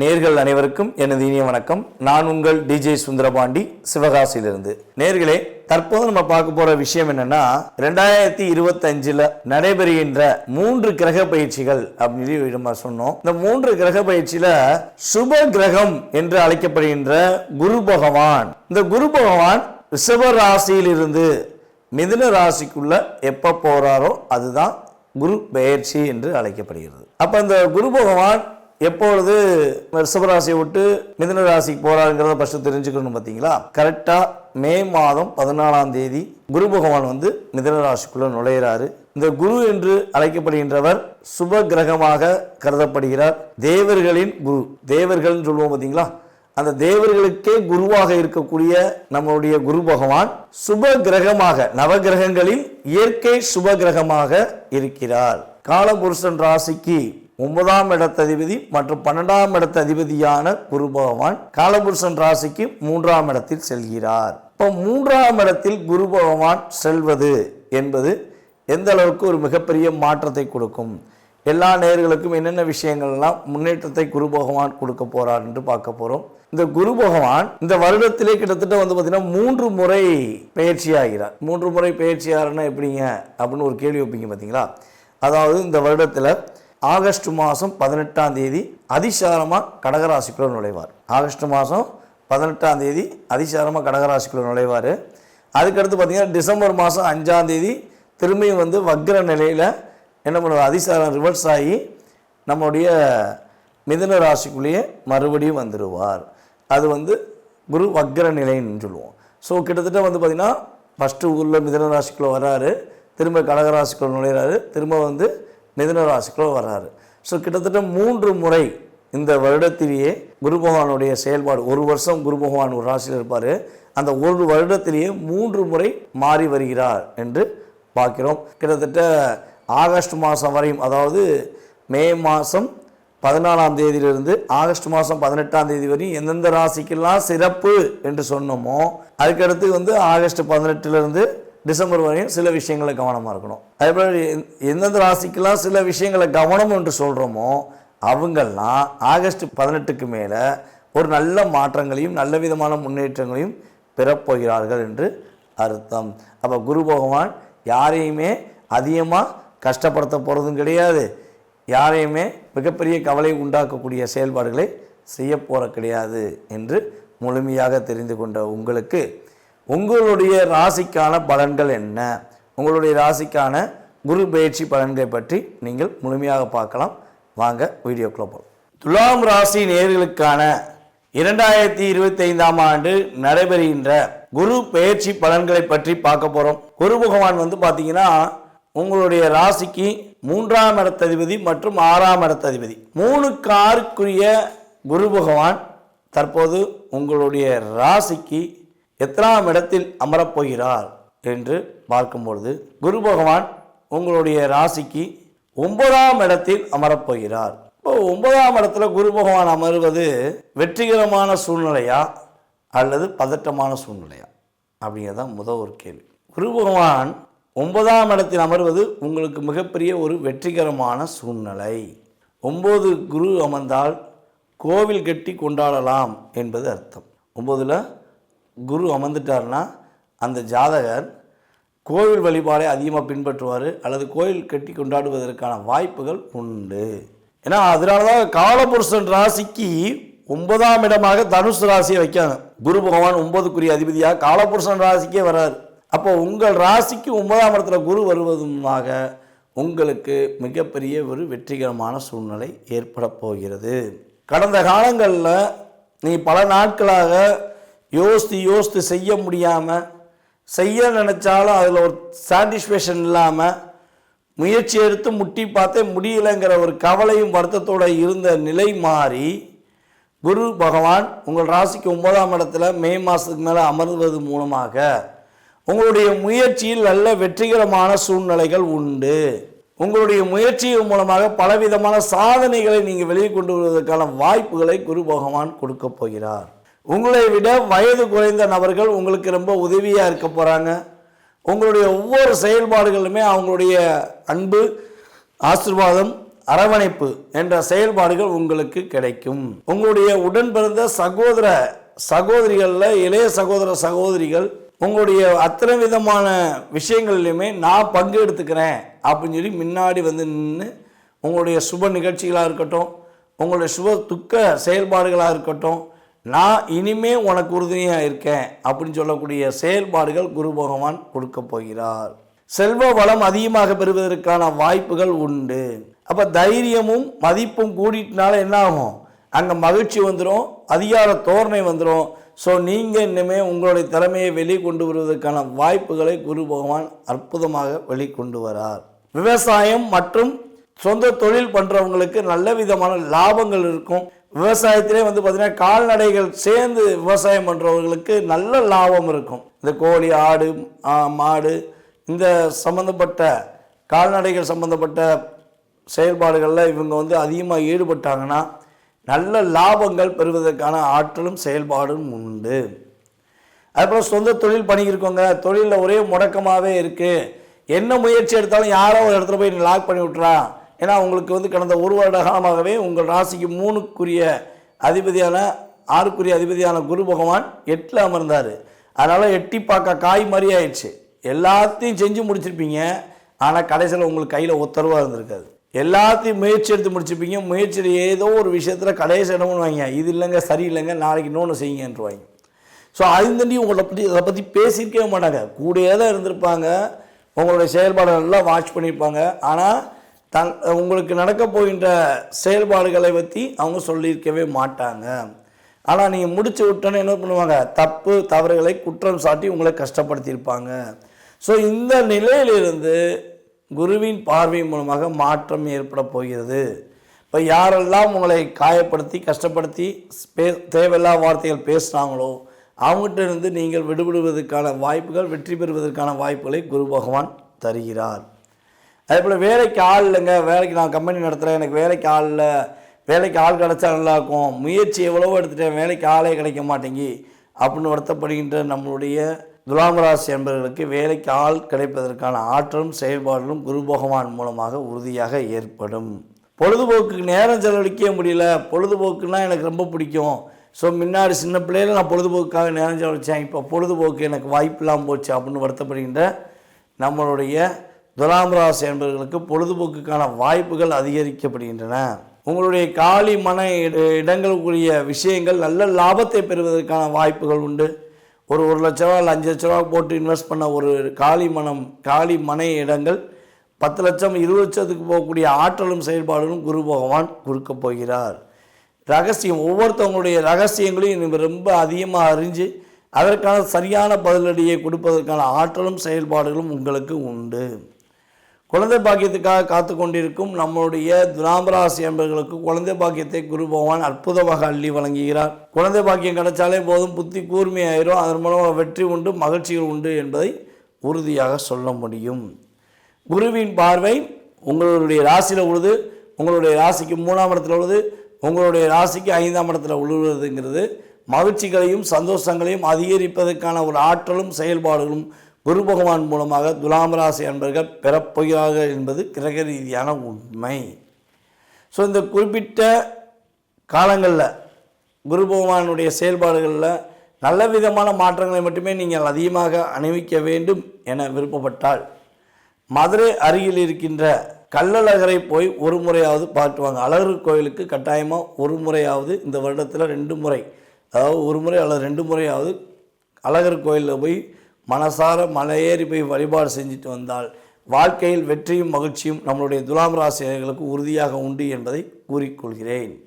நேர்கள் அனைவருக்கும் எனது இனிய வணக்கம். நான் உங்கள் டிஜே சுந்தரபாண்டி சிவகாசியிலிருந்து. நேர்களே தற்போது நம்ம பார்க்க போற விஷயம் என்னன்னா ரெண்டாயிரத்தி இருபத்தஞ்சுல நடைபெறுகின்ற மூன்று கிரக பயிற்சிகள் அப்படின்னு நம்ம சொன்னோம். இந்த மூன்று கிரக பயிற்சியில சுப கிரகம் என்று அழைக்கப்படுகின்ற குரு பகவான். இந்த குரு பகவான் ரிஷப ராசியிலிருந்து மிதுன ராசிக்குள்ள எப்ப போறாரோ அதுதான் குரு பெயர்ச்சி என்று அழைக்கப்படுகிறது. அப்ப இந்த குரு பகவான் எப்பொழுது ரிஷபராசியை விட்டு மிதன ராசிக்கு போறாருங்கிறத ஃபஸ்ட்டு தெரிஞ்சுக்கணும் பார்த்தீங்களா? கரெக்டாக மே மாதம் பதினாலாம் தேதி குரு பகவான் வந்து மிதன ராசிக்குள்ளே நுழையிறாரு. இந்த குரு என்று அழைக்கப்படுகின்றவர் சுப கிரகமாக கருதப்படுகிறார். தேவர்களின் குரு. தேவர்கள்னு சொல்லுவோம் பார்த்தீங்களா? அந்த தேவர்களுக்கே குருவாக இருக்கக்கூடிய நம்மளுடைய குரு பகவான் சுப கிரகமாக நவகிரகங்களில் இயற்கை சுப கிரகமாக இருக்கிறார். காலபுருஷன் ராசிக்கு ஒன்பதாம் இடத்ததிபதி மற்றும் பன்னெண்டாம் இடத்த அதிபதியான குரு பகவான் காலபுருஷன் ராசிக்கு மூன்றாம் இடத்தில் செல்கிறார். இப்போ மூன்றாம் இடத்தில் குரு பகவான் செல்வது என்பது எந்த அளவுக்கு ஒரு மிகப்பெரிய மாற்றத்தை கொடுக்கும்? எல்லா நேர்களுக்கும் என்னென்ன விஷயங்கள்லாம் முன்னேற்றத்தை குரு பகவான் கொடுக்க போகிறார் என்று பார்க்க போகிறோம் இந்த குரு பகவான் இந்த வருடத்திலே கிட்டத்தட்ட வந்து பார்த்தீங்கன்னா மூன்று முறை பயிற்சி ஆகிறார் மூன்று முறை பயிற்சி ஆகிறன்னா எப்படிங்க? அப்படின்னு ஒரு கேள்வி வைப்பீங்க பார்த்தீங்களா அதாவது இந்த வருடத்தில் ஆகஸ்ட் மாதம் பதினெட்டாம் தேதி அதிசாரமாக கடகராசிக்குள்ள நுழைவார். ஆகஸ்ட் மாதம் பதினெட்டாம் தேதி அதிசாரமாக கடகராசிக்குள்ள நுழைவார். அதுக்கடுத்து பார்த்தீங்கன்னா டிசம்பர் மாதம் அஞ்சாம் தேதி திரும்பியும் வந்து வக்ர நிலையில் என்ன பண்ணுவார்? அதிசாரம் ரிவர்ஸ் ஆகி நம்முடைய மிதுன ராசிக்குள்ளேயே மறுபடியும் வந்துடுவார் அது வந்து குரு வக்ர நிலைன்னு சொல்லுவோம். ஸோ கிட்டத்தட்ட வந்து பார்த்திங்கன்னா ஃபஸ்ட்டு ஊரில் மிதன ராசிக்குள்ளே வர்றாரு திரும்ப கடகராசிக்குள்ள நுழையிறாரு. திரும்ப வந்து மிதுன ராசிக்குள்ள வர்றாரு. ஸோ கிட்டத்தட்ட மூன்று முறை இந்த வருடத்திலேயே குரு பகவானுடைய செயல்பாடு ஒரு வருஷம் குரு பகவான் ஒரு ராசியில் இருப்பார். அந்த ஒரு வருடத்திலேயே மூன்று முறை மாறி வருகிறார் என்று பார்க்கிறோம். கிட்டத்தட்ட ஆகஸ்ட் மாதம் வரையும் அதாவது மே மாதம் பதினாலாம் தேதியிலிருந்து ஆகஸ்ட் மாதம் பதினெட்டாம் தேதி வரையும் எந்தெந்த ராசிக்கெல்லாம் சிறப்பு என்று சொன்னோமோ அதுக்கடுத்து வந்து ஆகஸ்ட் பதினெட்டுலேருந்து டிசம்பர் வரையும் சில விஷயங்களை கவனமாக இருக்கணும். அதே போல் எந்தெந்த ராசிக்கெல்லாம் சில விஷயங்களை கவனம் என்று சொல்கிறோமோ அவங்கெல்லாம் ஆகஸ்ட் பதினெட்டுக்கு மேலே ஒரு நல்ல மாற்றங்களையும் நல்ல விதமான முன்னேற்றங்களையும் பெறப்போகிறார்கள் என்று அர்த்தம். அப்போ குரு பகவான் யாரையுமே அதிகமாக கஷ்டப்படுத்த போகிறதும் கிடையாது. யாரையுமே மிகப்பெரிய கவலை உண்டாக்கக்கூடிய செயல்பாடுகளை செய்ய போகிற கிடையாது என்று முழுமையாக தெரிந்து கொண்ட உங்களுக்கு உங்களுடைய ராசிக்கான பலன்கள் என்ன? உங்களுடைய ராசிக்கான குரு பயிற்சி பலன்களை பற்றி நீங்கள் முழுமையாக பார்க்கலாம். வாங்க வீடியோக்குள்ள போகலாம் துலாம் ராசி நேர்களுக்கான இரண்டாயிரத்தி இருபத்தி ஐந்தாம் ஆண்டு நடைபெறுகின்ற குரு பெயர்ச்சி பலன்களை பற்றி பார்க்க போகிறோம் குரு பகவான் வந்து பார்த்தீங்கன்னா உங்களுடைய ராசிக்கு மூன்றாம் இடத்ததிபதி மற்றும் ஆறாம் இடத்ததிபதி. மூணுக்கு ஆறுக்குரிய குரு பகவான் தற்போது உங்களுடைய ராசிக்கு எத்தனாம் இடத்தில் அமரப்போகிறார் என்று பார்க்கும்பொழுது குரு பகவான் உங்களுடைய ராசிக்கு ஒன்பதாம் இடத்தில் அமரப்போகிறார். இப்போ ஒன்பதாம் இடத்துல குரு பகவான் அமர்வது வெற்றிகரமான சூழ்நிலையா அல்லது பதட்டமான சூழ்நிலையா? அப்படிங்கிறது தான் முதல் ஒரு கேள்வி. குரு பகவான் ஒன்பதாம் இடத்தில் அமர்வது உங்களுக்கு மிகப்பெரிய ஒரு வெற்றிகரமான சூழ்நிலை. ஒம்பது குரு அமர்ந்தால் கோவில் கட்டி கொண்டாடலாம் என்பது அர்த்தம். ஒம்பதில் குரு அமர்ந்துட்டார்னா அந்த ஜாதகர் கோவில் வழிபாடை அதிகமாக பின்பற்றுவார் அல்லது கோயில் கட்டி கொண்டாடுவதற்கான வாய்ப்புகள் உண்டு. ஏன்னா அதனால தான் காலபுருஷன் ராசிக்கு ஒன்பதாம் இடமாக தனுசு ராசியை வைக்காங்க குரு பகவான் ஒன்பதுக்குரிய அதிபதியாக காலபுருஷன் ராசிக்கே வராது அப்போ உங்கள் ராசிக்கு ஒன்பதாம் இடத்துல குரு வருவதுமாக உங்களுக்கு மிகப்பெரிய ஒரு வெற்றிகரமான சூழ்நிலை ஏற்பட போகிறது. கடந்த காலங்களில் நீ பல நாட்களாக யோசித்து யோசித்து செய்ய முடியாமல் செய்ய நினச்சாலும் அதில் ஒரு சாட்டிஸ்ஃபேக்ஷன் இல்லாமல் முயற்சி எடுத்து முட்டி பார்த்தே முடியலைங்கிற ஒரு கவலையும் வருத்தத்தோடு இருந்த நிலை மாறி குரு பகவான் உங்கள் ராசிக்கு ஒன்பதாம் இடத்துல மே மாதத்துக்கு மேலே அமர்வது மூலமாக உங்களுடைய முயற்சியில் நல்ல வெற்றிகரமான சூழ்நிலைகள் உண்டு. உங்களுடைய முயற்சியின் மூலமாக பலவிதமான சாதனைகளை நீங்கள் வெளியே கொண்டு வருவதற்கான வாய்ப்புகளை குரு பகவான் கொடுக்க போகிறார். உங்களை விட வயது குறைந்த நபர்கள் உங்களுக்கு ரொம்ப உதவியாக இருக்க போகிறாங்க உங்களுடைய ஒவ்வொரு செயல்பாடுகளுமே அவங்களுடைய அன்பு ஆசிர்வாதம் அரவணைப்பு என்ற செயல்பாடுகள் உங்களுக்கு கிடைக்கும். உங்களுடைய உடன் பிறந்த சகோதர சகோதரிகளில் இளைய சகோதர சகோதரிகள் உங்களுடைய அத்தனை விதமான விஷயங்கள்லையுமே நான் பங்கு எடுத்துக்கிறேன் அப்படின்னு சொல்லி முன்னாடி வந்து நின்று உங்களுடைய சுப நிகழ்ச்சிகளாக இருக்கட்டும் உங்களுடைய சுப துக்க செயல்பாடுகளாக இருக்கட்டும் நான் இனிமே உனக்கு உறுதுணையாக இருக்கேன் அப்படின்னு சொல்லக்கூடிய செயல்பாடுகள் குரு பகவான் கொடுக்க போகிறார். செல்வ வளம் அதிகமாக பெறுவதற்கான வாய்ப்புகள் உண்டு. அப்போ தைரியமும் மதிப்பும் கூடிட்டனால என்ன ஆகும் அங்கே மகிழ்ச்சி வந்துடும் அதிகார தோரணை வந்துடும் ஸோ நீங்கள் இன்னுமே உங்களுடைய திறமையை வெளிக்கொண்டு வருவதற்கான வாய்ப்புகளை குரு பகவான் அற்புதமாக வெளிக்கொண்டு வரார். விவசாயம் மற்றும் சொந்த தொழில் பண்ணுறவங்களுக்கு நல்ல விதமான லாபங்கள் இருக்கும். விவசாயத்திலே வந்து பார்த்திங்கன்னா கால்நடைகள் சேர்ந்து விவசாயம் பண்ணுறவங்களுக்கு நல்ல லாபம் இருக்கும். இந்த கோழி ஆடு மாடு இந்த சம்மந்தப்பட்ட கால்நடைகள் சம்மந்தப்பட்ட செயல்பாடுகளில் இவங்க வந்து அதிகமாக ஈடுபட்டாங்கன்னா நல்ல லாபங்கள் பெறுவதற்கான ஆற்றலும் செயல்பாடும் உண்டு. அதுக்கப்புறம் சொந்த தொழில் பண்ணியிருக்கோங்க தொழிலில் ஒரே முடக்கமாகவே இருக்குது என்ன முயற்சி எடுத்தாலும் யாரோ ஒரு இடத்துல போய் லாக் பண்ணி விட்றான் ஏன்னா உங்களுக்கு வந்து கடந்த ஒரு வருட காலமாகவே உங்கள் ராசிக்கு மூணுக்குரிய அதிபதியான ஆறுக்குரிய அதிபதியான குரு பகவான் எட்டில் அமர்ந்தார். அதனால் எட்டி பார்க்க காய் மாதிரி ஆயிடுச்சு. எல்லாத்தையும் செஞ்சு முடிச்சிருப்பீங்க. ஆனால் கடைசியில் உங்களுக்கு கையில் ஒத்தரவாக இருந்திருக்காது. எல்லாத்தையும் முயற்சி எடுத்து முடிச்சுப்பீங்க முயற்சியில் ஏதோ ஒரு விஷயத்தில் கடைசி இடம்னு வாங்க இது இல்லைங்க சரியில்லைங்க நாளைக்கு இன்னொன்று செய்யுங்கன்றவாங்க ஸோ அதுந்தண்டி உங்களை பற்றி அதை பற்றி பேசியிருக்கவே மாட்டாங்க. கூடயே தான் இருந்திருப்பாங்க. உங்களுடைய செயல்பாடுகள் எல்லாம் வாட்ச் பண்ணியிருப்பாங்க. ஆனால் தன் உங்களுக்கு நடக்க போகின்ற செயல்பாடுகளை பற்றி அவங்க சொல்லியிருக்கவே மாட்டாங்க. ஆனால் நீங்கள் முடிச்சு விட்டோன்னே என்ன பண்ணுவாங்க? தப்பு தவறுகளை குற்றம் சாட்டி உங்களை கஷ்டப்படுத்தியிருப்பாங்க. ஸோ இந்த நிலையிலிருந்து குருவின் பார்வை மூலமாக மாற்றம் ஏற்பட போகிறது. இப்போ யாரெல்லாம் உங்களை காயப்படுத்தி கஷ்டப்படுத்தி பே தேவையில்லா வார்த்தைகள் பேசுனாங்களோ அவங்ககிட்ட இருந்து நீங்கள் விடுபடுவதற்கான வாய்ப்புகள் வெற்றி பெறுவதற்கான வாய்ப்புகளை குரு பகவான் தருகிறார். அதே போல் வேலைக்கு ஆள் இல்லைங்க. வேலைக்கு நான் கம்பெனி நடத்துகிறேன் எனக்கு வேலைக்கு ஆள் இல்லை. வேலைக்கு ஆள் கிடைச்சா நல்லா இருக்கும். முயற்சி எவ்வளவோ எடுத்துகிட்டேன் வேலைக்கு ஆளே கிடைக்க மாட்டேங்கி. அப்படின்னு வருத்தப்படுகின்ற நம்மளுடைய துலாம் ராசி என்பவர்களுக்கு வேலைக்கு ஆள் கிடைப்பதற்கான ஆற்றலும் செயல்பாடுகளும் குரு பகவான் மூலமாக உறுதியாக ஏற்படும். பொழுதுபோக்குக்கு நேரம் செலவழிக்கவே முடியல. பொழுதுபோக்குன்னா எனக்கு ரொம்ப பிடிக்கும். ஸோ முன்னாடி சின்ன பிள்ளையில நான் பொழுதுபோக்குக்காக நேரம் செலவழித்தேன் இப்போ பொழுதுபோக்கு எனக்கு வாய்ப்பு இல்லாமல் போச்சு அப்படின்னு வருத்தப்படுகின்ற நம்மளுடைய துலாம் ராசி என்பவர்களுக்கு பொழுதுபோக்குக்கான வாய்ப்புகள் அதிகரிக்கப்படுகின்றன. உங்களுடைய காலி மன இட- இடங்களுக்குரிய விஷயங்கள் நல்ல லாபத்தை பெறுவதற்கான வாய்ப்புகள் உண்டு. ஒரு ஒரு லட்ச ரூபா இல்லை அஞ்சு லட்ச ரூபா போட்டு இன்வெஸ்ட் பண்ண ஒரு காலி மனம் காலி மனை இடங்கள் பத்து லட்சம் இருபது லட்சத்துக்கு போகக்கூடிய ஆற்றலும் செயல்பாடுகளும் குரு பகவான் கொடுக்க போகிறார். ரகசியம் ஒவ்வொருத்தவங்களுடைய ரகசியங்களையும் ரொம்ப அதிகமாக அறிஞ்சு அதற்கான சரியான பதிலடியை கொடுப்பதற்கான ஆற்றலும் செயல்பாடுகளும் உங்களுக்கு உண்டு. குழந்தை பாக்கியத்துக்காக காத்து கொண்டிருக்கும் நம்மளுடைய துராம்பராசி என்பவர்களுக்கு குழந்தை பாக்கியத்தை குரு பகவான் அற்புதமாக அள்ளி வழங்குகிறார். குழந்தை பாக்கியம் கிடைச்சாலே போதும் புத்தி கூர்மையாயிரும் அதன் மூலமாக வெற்றி உண்டு மகிழ்ச்சிகள் உண்டு என்பதை உறுதியாக சொல்ல முடியும். குருவின் பார்வை உங்களுடைய ராசியில் உழுது உங்களுடைய ராசிக்கு மூணாம் இடத்துல உழுது உங்களுடைய ராசிக்கு ஐந்தாம் இடத்துல உழுவுறதுங்கிறது மகிழ்ச்சிகளையும் சந்தோஷங்களையும் அதிகரிப்பதற்கான ஒரு ஆற்றலும் செயல்பாடுகளும் குரு பகவான் மூலமாக துலாம் ராசி அன்பர்கள் பெறப்போகிறார்கள் என்பது கிரக ரீதியான உண்மை. ஸோ இந்த குறிப்பிட்ட காலங்களில் குரு பகவானுடைய செயல்பாடுகளில் நல்ல விதமான மாற்றங்களை மட்டுமே நீங்கள் அதிகமாக அணிவிக்க வேண்டும் என விருப்பப்பட்டால் மதுரை அருகில் இருக்கின்ற கள்ளழகரை போய் ஒரு முறையாவது பார்த்துவாங்க. அழகர் கோயிலுக்கு கட்டாயமாக ஒரு முறையாவது இந்த வருடத்தில் ரெண்டு முறை. அதாவது ஒரு முறை அல்லது ரெண்டு முறையாவது அழகர் கோயிலில் போய் மனசார மலையேறி போய் வழிபாடு செஞ்சுட்டு வந்தால் வாழ்க்கையில் வெற்றியும் மகிழ்ச்சியும் நம்மளுடைய துலாம் ராசியர்களுக்கு உறுதியாக உண்டு என்பதை கூறிக்கொள்கிறேன்.